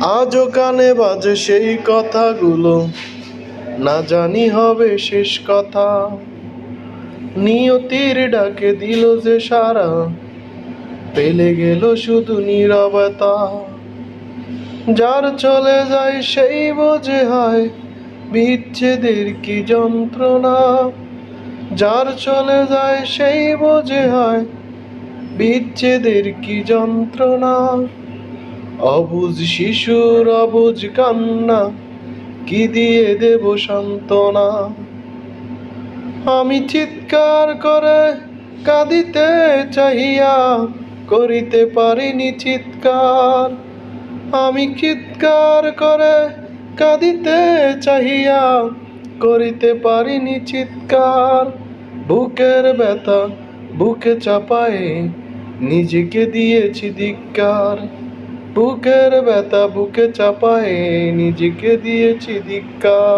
আজও কানে বাজে সেই কথাগুলো। না জানি হবে শেষ কথা। নিয়তির ডাকে দিল যে সারা। পেলে গেল শুধু নীরবতা। যার চলে যায় সেই বোঝে হয়, বিচ্ছেদের কি যন্ত্রণা। যার চলে যায় সেই বোঝে হয়, বিচ্ছেদের কি যন্ত্রণা। অবুঝ শিশুর অবুঝ কান্না, কি দিয়ে দেব সান্ত্বনা? আমি চিৎকার করে কাঁদিতে চাহিয়া করিতে পারিনি চিৎকার। আমি চিৎকার করে কাঁদিতে চাহিয়া করিতে পারিনি চিৎকার। বুকের ব্যথা, বুকে চাপায়ে নিজেকে দিয়েছি ধিক্কার। বুকের ব্যথা বুকে চাপায়ে নিজেকে দিয়েছি ধিক্কার